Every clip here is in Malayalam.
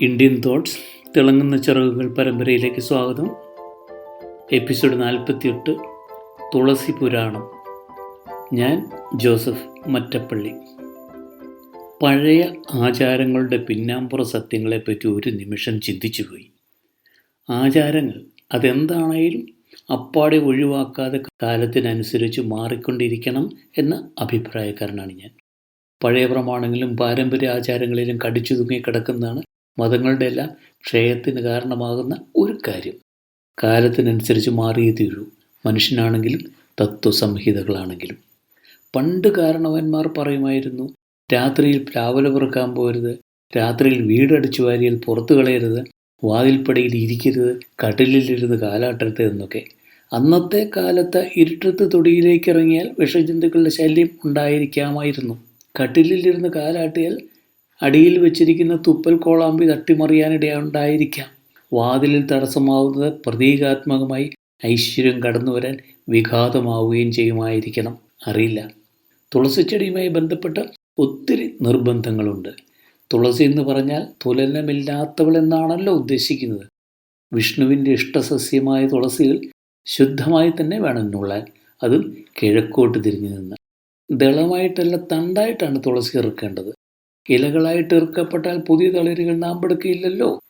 ഇന്ത്യൻ തോട്ട്സ് തിളങ്ങുന്ന ചിറകുകൾ പരമ്പരയിലേക്ക് സ്വാഗതം. എപ്പിസോഡ് നാൽപ്പത്തിയെട്ട് തുളസി പുരാണം. ഞാൻ ജോസഫ് മറ്റപ്പള്ളി. പഴയ ആചാരങ്ങളുടെ പിന്നാമ്പുറ സത്യങ്ങളെപ്പറ്റി ഒരു നിമിഷം ചിന്തിച്ചു ചിന്തിച്ചുപോയി. ആചാരങ്ങൾ അതെന്താണേലും അപ്പാടെ ഒഴിവാക്കാതെ കാലത്തിനനുസരിച്ച് മാറിക്കൊണ്ടിരിക്കണം എന്ന അഭിപ്രായക്കാരനാണ് ഞാൻ. പഴയ പ്രമാണങ്ങളിലും പാരമ്പര്യ ആചാരങ്ങളിലും കടിച്ചു തൂങ്ങി കിടക്കുന്നതാണ് മതങ്ങളുടെ എല്ലാം ക്ഷയത്തിന് കാരണമാകുന്ന ഒരു കാര്യം. കാലത്തിനനുസരിച്ച് മാറിയേ തീരൂ. മനുഷ്യനാണെങ്കിലും തത്വസംഹിതകളാണെങ്കിലും. പണ്ട് കാരണവന്മാർ പറയുമായിരുന്നു രാത്രിയിൽ പ്ലാവല പെറുക്കാൻ പോരുത് രാത്രിയിൽ വീടടിച്ചു വാരിയാൽ പുറത്തു കളയരുത് വാതിൽപ്പടിയിൽ ഇരിക്കരുത് കട്ടിലിലിരുന്ന് കാലാട്ടരുത് എന്നൊക്കെ. അന്നത്തെ കാലത്ത് ഇരുട്ടത്ത് തൊടിയിലേക്ക് ഇറങ്ങിയാൽ വിഷജന്തുക്കളുടെ ശല്യം ഉണ്ടായിരിക്കാമായിരുന്നു. കട്ടിലിലിരുന്ന് കാലാട്ടിയാൽ അടിയിൽ വെച്ചിരിക്കുന്ന തുപ്പൽ കോളാമ്പി തട്ടിമറിയാനിടയുണ്ടായിരിക്കാം. വാതിലിൽ തടസ്സമാവുന്നത് പ്രതീകാത്മകമായി ഐശ്വര്യം കടന്നു വരാൻ വിഘാതമാവുകയും ചെയ്യുമായിരിക്കണം. അറിയില്ല. തുളസിച്ചെടിയുമായി ബന്ധപ്പെട്ട ഒത്തിരി നിർബന്ധങ്ങളുണ്ട്. തുളസി എന്ന് പറഞ്ഞാൽ തുലനമില്ലാത്തവൾ എന്നാണല്ലോ ഉദ്ദേശിക്കുന്നത്. വിഷ്ണുവിന്റെ ഇഷ്ടസസ്യമായ തുളസികൾ ശുദ്ധമായി തന്നെ വേണം നുള്ളാൻ. അതും കിഴക്കോട്ട് തിരിഞ്ഞു നിന്ന്. ദളമായിട്ടല്ല തണ്ടായിട്ടാണ് തുളസി ഇറുക്കേണ്ടത്. ഇലകളായിട്ട് ഇറുക്കപ്പെട്ടാൽ പുതിയ തളിരുകൾ നാം എടുക്കുകയില്ലല്ലോ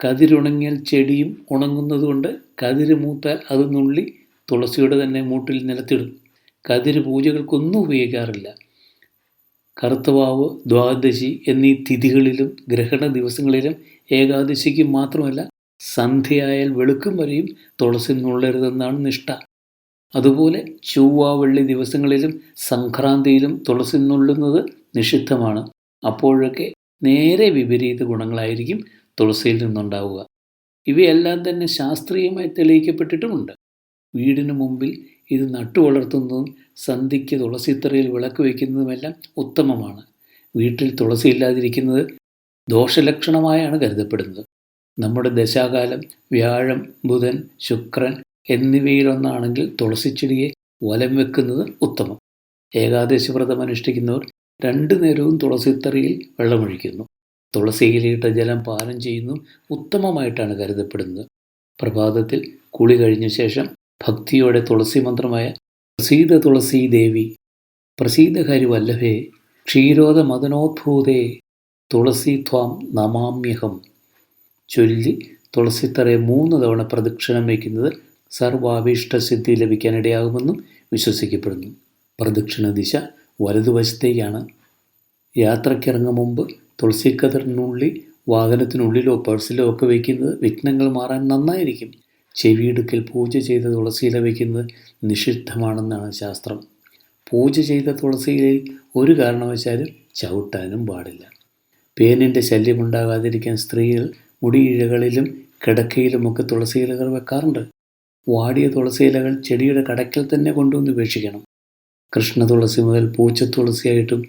കതിരുണങ്ങിയാൽ ചെടിയും ഉണങ്ങുന്നതുകൊണ്ട് കതിര് മൂത്താൽ അത് നുള്ളി തുളസിയുടെ തന്നെ മൂട്ടിൽ നിലത്തിടും. കതിര് പൂജകൾക്കൊന്നും ഉപയോഗിക്കാറില്ല. കറുത്തവാവ് ദ്വാദശി എന്നീ തിഥികളിലും ഗ്രഹണ ദിവസങ്ങളിലും ഏകാദശിക്ക് മാത്രമല്ല സന്ധ്യയായാൽ വെളുക്കും വരെയും തുളസി നുള്ളരുതെന്നാണ് നിഷ്ഠ. അതുപോലെ ചൊവ്വ വെള്ളി ദിവസങ്ങളിലും സംക്രാന്തിയിലും തുളസി നുള്ളുന്നത് നിഷിദ്ധമാണ്. അപ്പോഴൊക്കെ നേരെ വിപരീത ഗുണങ്ങളായിരിക്കും തുളസിയിൽ നിന്നുണ്ടാവുക. ഇവയെല്ലാം തന്നെ ശാസ്ത്രീയമായി തെളിയിക്കപ്പെട്ടിട്ടുമുണ്ട്. വീടിന് മുമ്പിൽ ഇത് നട്ടു വളർത്തുന്നതും സന്ധിക്ക് തുളസിത്തറയിൽ വിളക്ക് വയ്ക്കുന്നതുമെല്ലാം ഉത്തമമാണ്. വീട്ടിൽ തുളസി ഇല്ലാതിരിക്കുന്നത് ദോഷലക്ഷണമായാണ് കരുതപ്പെടുന്നത്. നമ്മുടെ ദശാകാലം വ്യാഴം ബുധൻ ശുക്രൻ എന്നിവയിലൊന്നാണെങ്കിൽ തുളസിച്ചെടിയെ വലം വെക്കുന്നത് ഉത്തമം. ഏകാദശി വ്രതം അനുഷ്ഠിക്കുന്നവർ രണ്ടു നേരവും തുളസിത്തറിയിൽ വെള്ളമൊഴിക്കുന്നു. തുളസിയിലിട്ട ജലം പാനം ചെയ്യുന്നു ഉത്തമമായിട്ടാണ് കരുതപ്പെടുന്നത്. പ്രഭാതത്തിൽ കുളി കഴിഞ്ഞ ശേഷം ഭക്തിയോടെ തുളസി മന്ത്രമായ പ്രസീത തുളസി ദേവി പ്രസീതകാരി വല്ലഭേ ക്ഷീരോദ മദനോദ്ഭൂതേ തുളസി ത്വാം നമാമ്യഹം ചൊല്ലി തുളസിത്തറയെ മൂന്ന് തവണ പ്രദക്ഷിണം വയ്ക്കുന്നത് സർവാഭീഷ്ടസിദ്ധി ലഭിക്കാനിടയാകുമെന്നും വിശ്വസിക്കപ്പെടുന്നു. പ്രദക്ഷിണ ദിശ വലതുവശത്തേക്കാണ്. യാത്രയ്ക്കിറങ്ങും മുമ്പ് തുളസിക്കതിറിനുള്ളിൽ വാഹനത്തിനുള്ളിലോ പേഴ്സിലോ ഒക്കെ വയ്ക്കുന്നത് വിഘ്നങ്ങൾ മാറാൻ നന്നായിരിക്കും. ചെവിയിടുക്കൽ പൂജ ചെയ്ത തുളസിയില വയ്ക്കുന്നത് നിഷിദ്ധമാണെന്നാണ് ശാസ്ത്രം. പൂജ ചെയ്ത തുളസിയിലയിൽ ഒരു കാരണവശാലും ചവിട്ടാനും പാടില്ല. പേനിന്റെ ശല്യമുണ്ടാകാതിരിക്കാൻ സ്ത്രീകൾ മുടിയിഴകളിലും കിടക്കയിലുമൊക്കെ തുളസിയിലകൾ വെക്കാറുണ്ട്. വാടിയ തുളസിയിലകൾ ചെടിയുടെ കടക്കിൽ തന്നെ കൊണ്ടുവന്ന് ഉപേക്ഷിക്കണം. കൃഷ്ണ തുളസി മുതൽ പൂച്ച തുളസിയായിട്ടും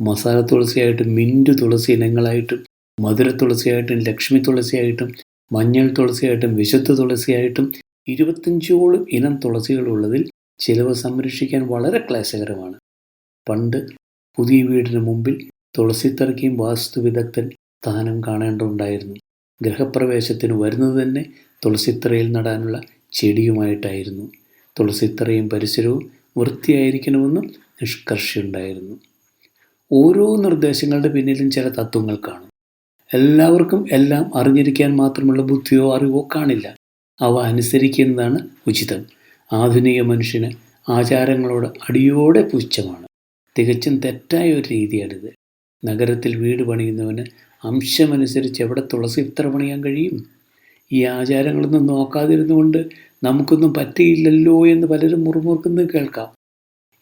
മസാല തുളസിയായിട്ടും മിന്റ് തുളസി ഇനങ്ങളായിട്ടും മധുര തുളസിയായിട്ടും ലക്ഷ്മി തുളസിയായിട്ടും മഞ്ഞൾ തുളസിയായിട്ടും വിശുദ്ധ തുളസിയായിട്ടും ഇരുപത്തഞ്ചോളം ഇനം തുളസികളുള്ളതിൽ ചിലവ് സംരക്ഷിക്കാൻ വളരെ ക്ലേശകരമാണ്. പണ്ട് പുതിയ വീടിന് മുമ്പിൽ തുളസിത്തറയ്ക്കും വാസ്തുവിദഗ്ധൻ സ്ഥാനം കാണേണ്ടതുണ്ടായിരുന്നു. ഗൃഹപ്രവേശത്തിന് വരുന്നത് തന്നെ തുളസിത്തറയിൽ നടാനുള്ള ചെടിയുമായിട്ടായിരുന്നു. തുളസിത്തറയും പരിസരവും വൃത്തിയായിരിക്കണമെന്നും നിഷ്കർഷയുണ്ടായിരുന്നു. ഓരോ നിർദ്ദേശങ്ങളുടെ പിന്നിലും ചില തത്വങ്ങൾ കാണും എല്ലാവർക്കും എല്ലാം അറിഞ്ഞിരിക്കാൻ മാത്രമുള്ള ബുദ്ധിയോ അറിവോ കാണില്ല. അവ അനുസരിക്കുന്നതാണ് ഉചിതം. ആധുനിക മനുഷ്യന് ആചാരങ്ങളോട് അടിയോടെ പുച്ഛമാണ്. തികച്ചും തെറ്റായ ഒരു രീതിയാണിത്. നഗരത്തിൽ വീട് പണിയുന്നവന് അംശമനുസരിച്ച് എവിടെ തുളസി ഇത്ര പണിയാൻ കഴിയും? ഈ ആചാരങ്ങളൊന്നും നോക്കാതിരുന്നുകൊണ്ട് നമുക്കൊന്നും പറ്റിയില്ലല്ലോ എന്ന് പലരും മുറുമുറുക്കുന്നത് കേൾക്കാം.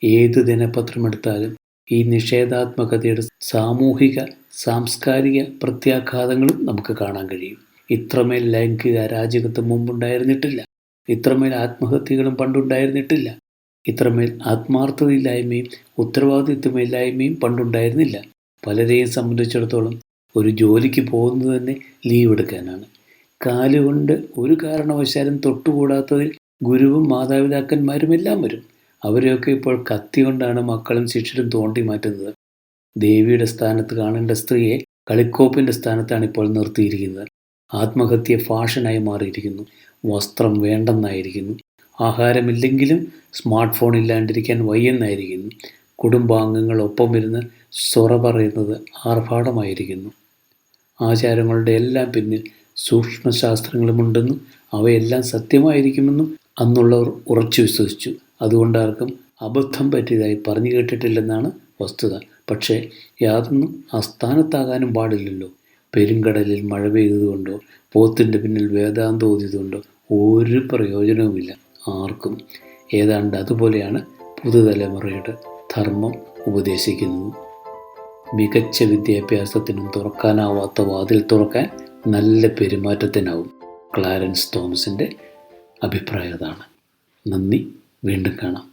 ഏത് ദിനപത്രം എടുത്താലും ഈ നിഷേധാത്മകതയുടെ സാമൂഹിക സാംസ്കാരിക പ്രത്യാഘാതങ്ങളും നമുക്ക് കാണാൻ കഴിയും. ഇത്രമേൽ ലൈംഗിക അരാജകത്വം മുമ്പുണ്ടായിരുന്നിട്ടില്ല. ഇത്രമേൽ ആത്മഹത്യകളും പണ്ടുണ്ടായിരുന്നിട്ടില്ല. ഇത്രമേൽ ആത്മാർത്ഥതയില്ലായ്മയും ഉത്തരവാദിത്വമില്ലായ്മയും പണ്ടുണ്ടായിരുന്നില്ല. പലരെയും സംബന്ധിച്ചിടത്തോളം ഒരു ജോലിക്ക് പോകുന്നത് തന്നെ ലീവ് എടുക്കാനാണ്. കാലുകൊണ്ട് ഒരു കാരണവശാലും തൊട്ടുകൂടാത്തതിൽ ഗുരുവും മാതാപിതാക്കന്മാരും എല്ലാം വരും. അവരെയൊക്കെ ഇപ്പോൾ കത്തി കൊണ്ടാണ് മക്കളും ശിഷ്യരും തോണ്ടി മാറ്റുന്നത്. ദേവിയുടെ സ്ഥാനത്ത് കാണേണ്ട സ്ത്രീയെ കളിക്കോപ്പിന്റെ സ്ഥാനത്താണ് ഇപ്പോൾ നിർത്തിയിരിക്കുന്നത്. ആത്മഹത്യ ഫാഷനായി മാറിയിരിക്കുന്നു. വസ്ത്രം വേണ്ടെന്നായിരിക്കുന്നു. ആഹാരമില്ലെങ്കിലും സ്മാർട്ട് ഫോൺ ഇല്ലാണ്ടിരിക്കാൻ വയ്യെന്നായിരിക്കുന്നു. കുടുംബാംഗങ്ങൾ ഒപ്പം ഇരുന്ന് സൊറ പറയുന്നത് ആർഭാടമായിരിക്കുന്നു. ആചാരങ്ങളുടെ എല്ലാം പിന്നിൽ സൂക്ഷ്മശാസ്ത്രങ്ങളുമുണ്ടെന്നും അവയെല്ലാം സത്യമായിരിക്കുമെന്നും അന്നുള്ളവർ ഉറച്ചു വിശ്വസിച്ചു. അതുകൊണ്ട് ആർക്കും അബദ്ധം പറ്റിയതായി പറഞ്ഞു കേട്ടിട്ടില്ലെന്നാണ് വസ്തുത. പക്ഷേ യാതൊന്നും അസ്ഥാനത്താകാനും പാടില്ലല്ലോ. പെരുങ്കടലിൽ മഴ പെയ്തതുകൊണ്ടോ പോത്തിന്റെ പിന്നിൽ വേദാന്തം ഓതിയതുകൊണ്ടോ ഒരു പ്രയോജനവുമില്ല. ആർക്കും. ഏതാണ്ട് അതുപോലെയാണ് പുതുതലമുറയുടെ ധർമ്മം ഉപദേശിക്കുന്നത്. മികച്ച വിദ്യാഭ്യാസത്തിനും തുറക്കാനാവാത്ത വാതിൽ തുറക്കാൻ നല്ല പെരുമാറ്റത്തിനാവും ക്ലാരൻസ് തോമസിന്റെ അഭിപ്രായം അതാണ്. നന്ദി വീണ്ടും കാണാം.